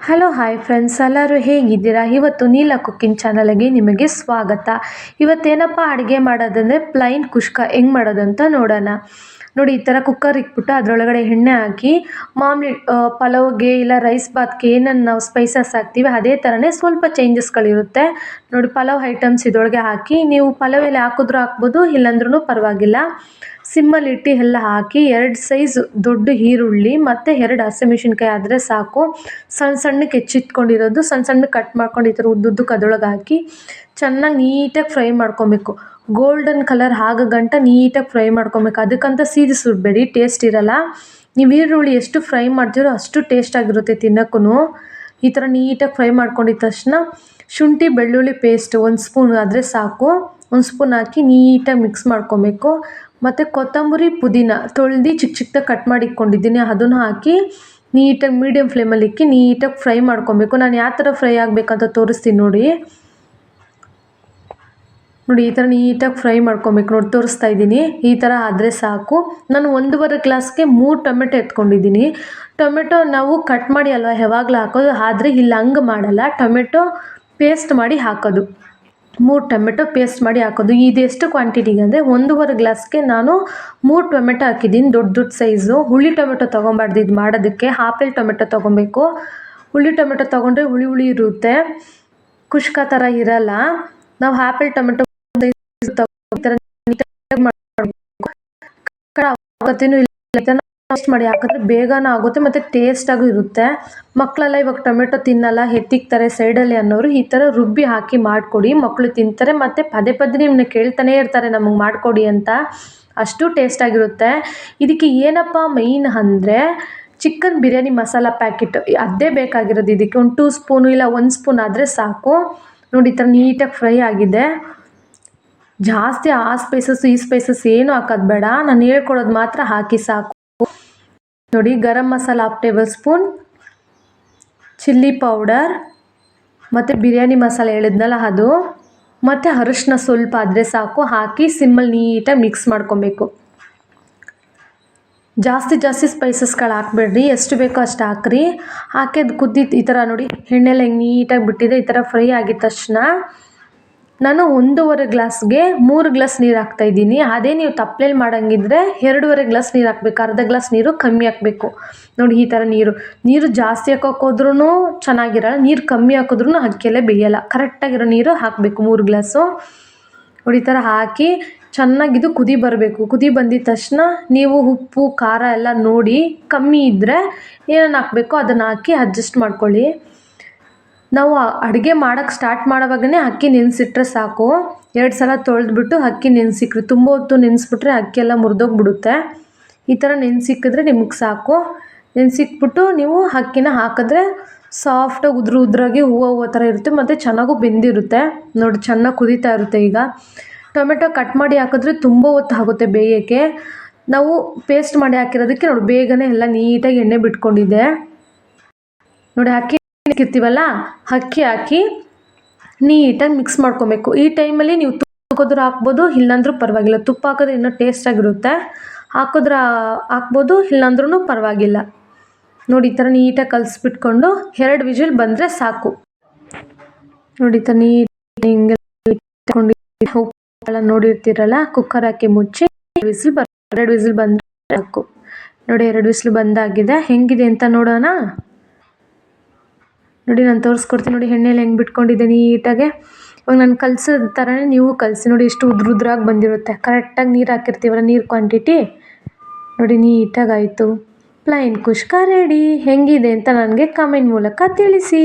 Hello hi friends ಎಲ್ಲರೂ ಹೇಗಿದ್ದೀರಾ? ಇವತ್ತು ನೀಲ ಕುಕ್ಕಿಂಗ್ ಚಾನಲ್ಗೆ ನಿಮಗೆ ಸ್ವಾಗತ. ಇವತ್ತೇನಪ್ಪ ಅಡುಗೆ ಮಾಡೋದಂದರೆ ಪ್ಲೈನ್ ಕುಷ್ಕ ಹೆಂಗೆ ಮಾಡೋದಂತ ನೋಡೋಣ. ನೋಡಿ, ಈ ಥರ ಕುಕ್ಕರ್ ಇಟ್ಬಿಟ್ಟು ಅದರೊಳಗಡೆ ಎಣ್ಣೆ ಹಾಕಿ, ಮಾಮೂಲಿ ಪಲಾವ್ಗೆ ಇಲ್ಲ ರೈಸ್ ಬಾತ್ಗೆ ಏನನ್ನು ನಾವು ಸ್ಪೈಸಸ್ ಹಾಕ್ತೀವಿ ಅದೇ ಥರನೇ ಸ್ವಲ್ಪ ಚೇಂಜಸ್ಗಳಿರುತ್ತೆ ನೋಡಿ, ಪಲಾವ್ ಐಟಮ್ಸ್ ಇದರೊಳಗೆ ಹಾಕಿ, ನೀವು ಪಲಾವ್ ಎಲ್ಲ ಹಾಕಿದ್ರೂ ಹಾಕ್ಬೋದು ಇಲ್ಲಾಂದ್ರೂ ಪರವಾಗಿಲ್ಲ. ಸಿಮ್ಮಲ್ಲಿ ಇಟ್ಟು ಎಲ್ಲ ಹಾಕಿ ಎರಡು ಸೈಜ್ ದೊಡ್ಡ ಈರುಳ್ಳಿ ಮತ್ತು ಎರಡು ಹಸಿಮೆಣ್ಸಿನ್ಕಾಯಿ ಆದರೆ ಸಾಕು. ಸಣ್ಣ ಸಣ್ಣಕ್ಕೆ ಹೆಚ್ಚಿಟ್ಕೊಂಡಿರೋದು ಸಣ್ಣ ಸಣ್ಣ ಕಟ್ ಮಾಡ್ಕೊಂಡು ಈ ಥರ ಉದ್ದುದ್ದಕ್ಕೆ ಅದ್ರೊಳಗೆ ಹಾಕಿ ಚೆನ್ನಾಗಿ ನೀಟಾಗಿ ಫ್ರೈ ಮಾಡ್ಕೊಬೇಕು. ಗೋಲ್ಡನ್ ಕಲರ್ ಆಗೋ ಗಂಟ ನೀಟಾಗಿ ಫ್ರೈ ಮಾಡ್ಕೊಬೇಕು. ಅದಕ್ಕಂತ ಸೀದಿಸಿಬಿಡ್ಬೇಡಿ ಟೇಸ್ಟ್ ಇರಲ್ಲ. ನೀವು ಈರುಳ್ಳಿ ಎಷ್ಟು ಫ್ರೈ ಮಾಡ್ತೀರೋ ಅಷ್ಟು ಟೇಸ್ಟಾಗಿರುತ್ತೆ ತಿನ್ನೋಕ್ಕೂ ಈ ಥರ ನೀಟಾಗಿ ಫ್ರೈ ಮಾಡ್ಕೊಂಡಿದ್ದ ತಕ್ಷಣ ಶುಂಠಿ, ಬೆಳ್ಳುಳ್ಳಿ ಪೇಸ್ಟ್ ಒಂದು ಸ್ಪೂನ್ ಆದರೆ ಸಾಕು. ಒಂದು ಸ್ಪೂನ್ ಹಾಕಿ ನೀಟಾಗಿ ಮಿಕ್ಸ್ ಮಾಡ್ಕೊಬೇಕು. ಮತ್ತು ಕೊತ್ತಂಬರಿ ಪುದೀನ ತೊಳ್ದು ಚಿಕ್ಕ ಚಿಕ್ಕದಾಗಿ ಕಟ್ ಮಾಡಿ ಇಟ್ಕೊಂಡಿದ್ದೀನಿ ಅದನ್ನು ಹಾಕಿ ನೀಟಾಗಿ ಮೀಡಿಯಮ್ ಫ್ಲೇಮಲ್ಲಿ ಇಕ್ಕಿ ನೀಟಾಗಿ ಫ್ರೈ ಮಾಡ್ಕೊಬೇಕು. ನಾನು ಯಾವ ಥರ ಫ್ರೈ ಆಗಬೇಕಂತ ತೋರಿಸ್ತೀನಿ ನೋಡಿ. ನೋಡಿ, ಈ ಥರ ನೀಟಾಗಿ ಫ್ರೈ ಮಾಡ್ಕೊಬೇಕು ನೋಡಿ, ತೋರಿಸ್ತಾ ಇದ್ದೀನಿ. ಈ ಥರ ಆದರೆ ಸಾಕು. ನಾನು ಒಂದೂವರೆ ಗ್ಲಾಸ್ಗೆ ಮೂರು ಟೊಮೆಟೊ ಎತ್ಕೊಂಡಿದ್ದೀನಿ. ಟೊಮೆಟೊ ನಾವು ಕಟ್ ಮಾಡಿ ಅಲ್ವಾ ಯಾವಾಗಲೂ ಹಾಕೋದು? ಆದರೆ ಇಲ್ಲಿ ಹಂಗೆ ಮಾಡಲ್ಲ. ಟೊಮೆಟೊ ಪೇಸ್ಟ್ ಮಾಡಿ ಹಾಕೋದು. ಮೂರು ಟೊಮೆಟೊ ಪೇಸ್ಟ್ ಮಾಡಿ ಹಾಕೋದು. ಇದು ಎಷ್ಟು ಕ್ವಾಂಟಿಟಿಗೆ ಅಂದರೆ ಒಂದೂವರೆ ಗ್ಲಾಸ್ಗೆ ನಾನು ಮೂರು ಟೊಮೆಟೊ ಹಾಕಿದ್ದೀನಿ, ದೊಡ್ಡ ದೊಡ್ಡ ಸೈಜು ಹುಳಿ ಟೊಮೆಟೊ ತೊಗೊಬಾರ್ದು. ಇದು ಮಾಡೋದಕ್ಕೆ ಆಪಲ್ ಟೊಮೆಟೊ ತೊಗೊಬೇಕು. ಹುಳಿ ಟೊಮೆಟೊ ತೊಗೊಂಡ್ರೆ ಹುಳಿ ಹುಳಿ ಇರುತ್ತೆ. ಖುಷ್ಕ ಥರ ಇರಲ್ಲ. ನಾವು ಆಪಲ್ ಟೊಮೆಟೊ ಮಾಡಬೇಕು ಟೇಸ್ಟ್ ಮಾಡಿ ಹಾಕಿದ್ರೆ ಬೇಗನೂ ಆಗುತ್ತೆ ಮತ್ತು ಟೇಸ್ಟಾಗೂ ಇರುತ್ತೆ. ಮಕ್ಕಳೆಲ್ಲ ಇವಾಗ ಟೊಮೆಟೊ ತಿನ್ನಲ್ಲ, ಹೆತ್ತಿಕ್ತಾರೆ ಸೈಡಲ್ಲಿ ಅನ್ನೋರು ಈ ಥರ ರುಬ್ಬಿ ಹಾಕಿ ಮಾಡಿಕೊಡಿ. ಮಕ್ಕಳು ತಿಂತಾರೆ ಮತ್ತು ಪದೇ ಪದೇ ನಿಮ್ಮನ್ನ ಕೇಳ್ತಾನೆ ಇರ್ತಾರೆ ನಮಗೆ ಮಾಡಿಕೊಡಿ ಅಂತ. ಅಷ್ಟು ಟೇಸ್ಟಾಗಿರುತ್ತೆ ಇದಕ್ಕೆ ಏನಪ್ಪ ಮೈನ್ ಅಂದರೆ ಚಿಕನ್ ಬಿರಿಯಾನಿ ಮಸಾಲ ಪ್ಯಾಕೆಟ್ ಅದೇ ಬೇಕಾಗಿರೋದು ಇದಕ್ಕೆ. ಒಂದು ಟೂ ಸ್ಪೂನು ಇಲ್ಲ, ಒಂದು ಸ್ಪೂನ್ ಆದರೆ ಸಾಕು. ನೋಡಿ ಈ ಥರ ನೀಟಾಗಿ ಫ್ರೈ ಆಗಿದೆ. ಜಾಸ್ತಿ ಆ ಸ್ಪೈಸಸ್ ಈ ಸ್ಪೈಸಸ್ ಏನು ಹಾಕೋದು ಬೇಡ. ನಾನು ಹೇಳ್ಕೊಡೋದು ಮಾತ್ರ ಹಾಕಿ ಸಾಕು. ನೋಡಿ, garam masala half tablespoon chilli powder ಮತ್ತು ಬಿರಿಯಾನಿ ಮಸಾಲೆ ಹೇಳಿದ್ನಲ್ಲ ಅದು. ಮತ್ತು ಅರಿಶಿನ ಸ್ವಲ್ಪ ಆದರೆ ಸಾಕು, ಹಾಕಿ ಸಿಮ್ಮಲ್ಲಿ ನೀಟಾಗಿ ಮಿಕ್ಸ್ ಮಾಡ್ಕೊಬೇಕು. ಜಾಸ್ತಿ ಜಾಸ್ತಿ ಸ್ಪೈಸಸ್ಗಳು ಹಾಕ್ಬೇಡ್ರಿ, ಎಷ್ಟು ಬೇಕೋ ಅಷ್ಟು ಹಾಕ್ರಿ. ಹಾಕಿ ಅದು ಕುದ್ದಿತ್ತು ಈ ಥರ ನೋಡಿ ಎಣ್ಣೆಲ್ಲ ಹೆಂಗೆ ನೀಟಾಗಿ ಬಿಟ್ಟಿದೆ, ಈ ಥರ ಫ್ರೈ ಆಗಿದ ತಕ್ಷಣ. ನಾನು ಒಂದೂವರೆ ಗ್ಲಾಸ್ಗೆ ಮೂರು ಗ್ಲಾಸ್ ನೀರು ಹಾಕ್ತಾ ಇದ್ದೀನಿ. ಅದೇ ನೀವು ತಪ್ಪಲೇಲಿ ಮಾಡೋಂಗಿದ್ರೆ ಎರಡೂವರೆ ಗ್ಲಾಸ್ ನೀರು ಹಾಕ್ಬೇಕು. ಅರ್ಧ ಗ್ಲಾಸ್ ನೀರು ಕಮ್ಮಿ ಹಾಕಬೇಕು. ನೋಡಿ, ಈ ಥರ ನೀರು. ನೀರು ಜಾಸ್ತಿ ಹಾಕೋಕೆ ಹೋದ್ರೂ ಚೆನ್ನಾಗಿರಲ್ಲ, ನೀರು ಕಮ್ಮಿ ಹಾಕಿದ್ರೂ ಅಕ್ಕಿಯಲ್ಲೇ ಬೇಯಲ್ಲ. ಕರೆಕ್ಟಾಗಿರೋ ನೀರು ಹಾಕಬೇಕು ಮೂರು ಗ್ಲಾಸು. ನೋಡಿ, ಈ ಥರ ಹಾಕಿ ಚೆನ್ನಾಗಿದ್ದು ಕುದಿ ಬರಬೇಕು. ಕುದಿ ಬಂದಿದ ತಕ್ಷಣ ನೀವು ಉಪ್ಪು, ಖಾರ ಎಲ್ಲ ನೋಡಿ ಕಮ್ಮಿ ಇದ್ದರೆ ಏನೇನು ಹಾಕಬೇಕು ಅದನ್ನು ಹಾಕಿ ಅಡ್ಜಸ್ಟ್ ಮಾಡ್ಕೊಳ್ಳಿ. ನಾವು ಅಡುಗೆ ಮಾಡೋಕ್ಕೆ ಸ್ಟಾರ್ಟ್ ಮಾಡೋವಾಗಲೇ ಅಕ್ಕಿ ನೆನೆಸಿಟ್ರೆ ಸಾಕು. ಎರಡು ಸಲ ತೊಳೆದ್ಬಿಟ್ಟು ಅಕ್ಕಿ ನೆನೆಸಿಕ್ರಿ. ತುಂಬ ಹೊತ್ತು ನೆನೆಸ್ಬಿಟ್ರೆ ಅಕ್ಕಿ ಎಲ್ಲ ಮುರಿದೋಗ್ಬಿಡುತ್ತೆ. ಈ ಥರ ನೆನೆಸಿಕ್ಕಿದ್ರೆ ನಿಮಗೆ ಸಾಕು. ನೆನೆಸಿಕ್ಬಿಟ್ಟು ನೀವು ಅಕ್ಕಿನ ಹಾಕಿದ್ರೆ ಸಾಫ್ಟಾಗಿ ಉದುರು ಉದ್ರಾಗಿ ಹೂವು ಹೂವು ಥರ ಇರುತ್ತೆ, ಮತ್ತು ಚೆನ್ನಾಗೂ ಬೆಂದಿರುತ್ತೆ. ನೋಡಿ ಚೆನ್ನಾಗಿ ಕುದೀತಾ ಇರುತ್ತೆ ಈಗ. ಟೊಮೆಟೊ ಕಟ್ ಮಾಡಿ ಹಾಕಿದ್ರೆ ತುಂಬ ಹೊತ್ತು ಆಗುತ್ತೆ ಬೇಯೋಕ್ಕೆ. ನಾವು ಪೇಸ್ಟ್ ಮಾಡಿ ಹಾಕಿರೋದಕ್ಕೆ ನೋಡಿ ಬೇಗನೆ ಎಲ್ಲ ನೀಟಾಗಿ ಎಣ್ಣೆ ಬಿಟ್ಕೊಂಡಿದೆ ನೋಡಿ, ಅಕ್ಕಿ ಇರ್ತೀವಲ್ಲ ಅಕ್ಕಿ ಹಾಕಿ ನೀಟಾಗಿ ಮಿಕ್ಸ್ ಮಾಡ್ಕೊಬೇಕು. ಈ ಟೈಮಲ್ಲಿ ನೀವು ತುಪ್ಪ ಹಾಕಿದ್ರು ಹಾಕ್ಬೋದು, ಇಲ್ಲಾಂದ್ರೂ ಪರವಾಗಿಲ್ಲ. ತುಪ್ಪ ಹಾಕಿದ್ರೆ ಇನ್ನೂ ಟೇಸ್ಟಾಗಿರುತ್ತೆ ಹಾಕಿದ್ರೆ ಹಾಕ್ಬೋದು ಇಲ್ಲಾಂದ್ರೂ ಪರವಾಗಿಲ್ಲ. ನೋಡಿ, ಈ ಥರ ನೀಟಾಗಿ ಕಲಿಸ್ಬಿಟ್ಕೊಂಡು ಎರಡು ವಿಜಿಲ್ ಬಂದರೆ ಸಾಕು. ನೋಡಿ, ಈ ಥರ ನೀಟಾಗಿ ನೋಡಿರ್ತೀರಲ್ಲ ಕುಕ್ಕರ್ ಹಾಕಿ ಮುಚ್ಚಿ ವಿಸಿಲ್ ಬರ್ ಎರಡು ವಿಸಿಲ್ ಬಂದರೆ ಸಾಕು. ನೋಡಿ, ಎರಡು ವಿಸಿಲ್ ಬಂದಾಗಿದೆ. ಹೆಂಗಿದೆ ಅಂತ ನೋಡೋಣ. ನೋಡಿ, ನಾನು ತೋರಿಸ್ಕೊಡ್ತೀನಿ ನೋಡಿ, ಎಣ್ಣೆಲಿ ಹೆಂಗೆ ಬಿಟ್ಕೊಂಡಿದ್ದೆ ನೀಟಾಗೆ. ಇವಾಗ ನಾನು ಕಲ್ಸಿದ ಥರನೇ ನೀವು ಕಲಸಿ ನೋಡಿ, ಎಷ್ಟು ಉದ್ರ ಉದ್ರಾಗಿ ಬಂದಿರುತ್ತೆ. ಕರೆಕ್ಟಾಗಿ ನೀರು ಹಾಕಿರ್ತೀವಲ್ಲ, ನೀರು ಕ್ವಾಂಟಿಟಿ ನೋಡಿ ನೀಟಾಗಿ ಆಯಿತು ಪ್ಲೈನ್ ಕುಷ್ಕ ರೆಡಿ ಹೆಂಗಿದೆ ಅಂತ ನನಗೆ ಕಮೆಂಟ್ ಮೂಲಕ ತಿಳಿಸಿ.